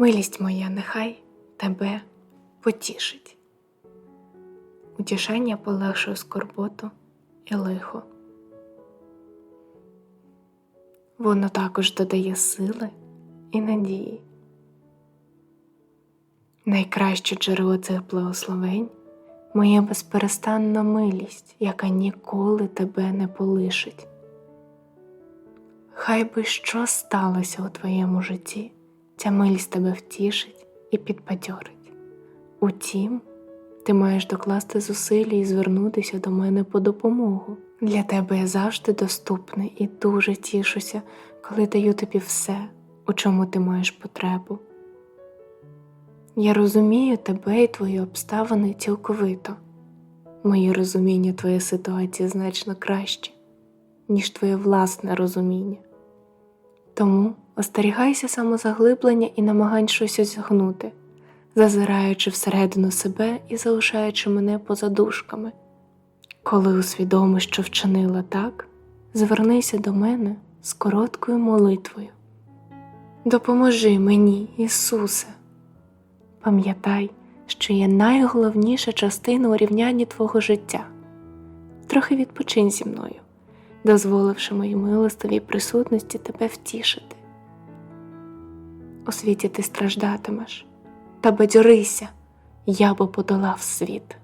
Милість моя нехай тебе потішить. Утішання полегшує скорботу і лихо. Воно також додає сили і надії. Найкраще джерело цих благословень моя безперестанна милість, яка ніколи тебе не полишить. Хай би що сталося у твоєму житті, ця милість тебе втішить і підбадьорить. Утім, ти маєш докласти зусилля і звернутися до мене по допомогу. Для тебе я завжди доступний і дуже тішуся, коли даю тобі все, у чому ти маєш потребу. Я розумію тебе і твої обставини цілковито. Моє розуміння твоєї ситуації значно краще, ніж твоє власне розуміння. Тому остерігайся самозаглиблення і намагань щось осягнути, зазираючи всередину себе і залишаючи мене поза дужками. Коли усвідомиш, що вчинила так, звернися до мене з короткою молитвою. Допоможи мені, Ісусе. Пам'ятай, що є найголовніша частина у рівнянні твого життя. Трохи відпочинь зі мною, дозволивши моїй милостивій присутності тебе втішити. У світі ти страждатимеш, та бадьорися, я би подолав світ.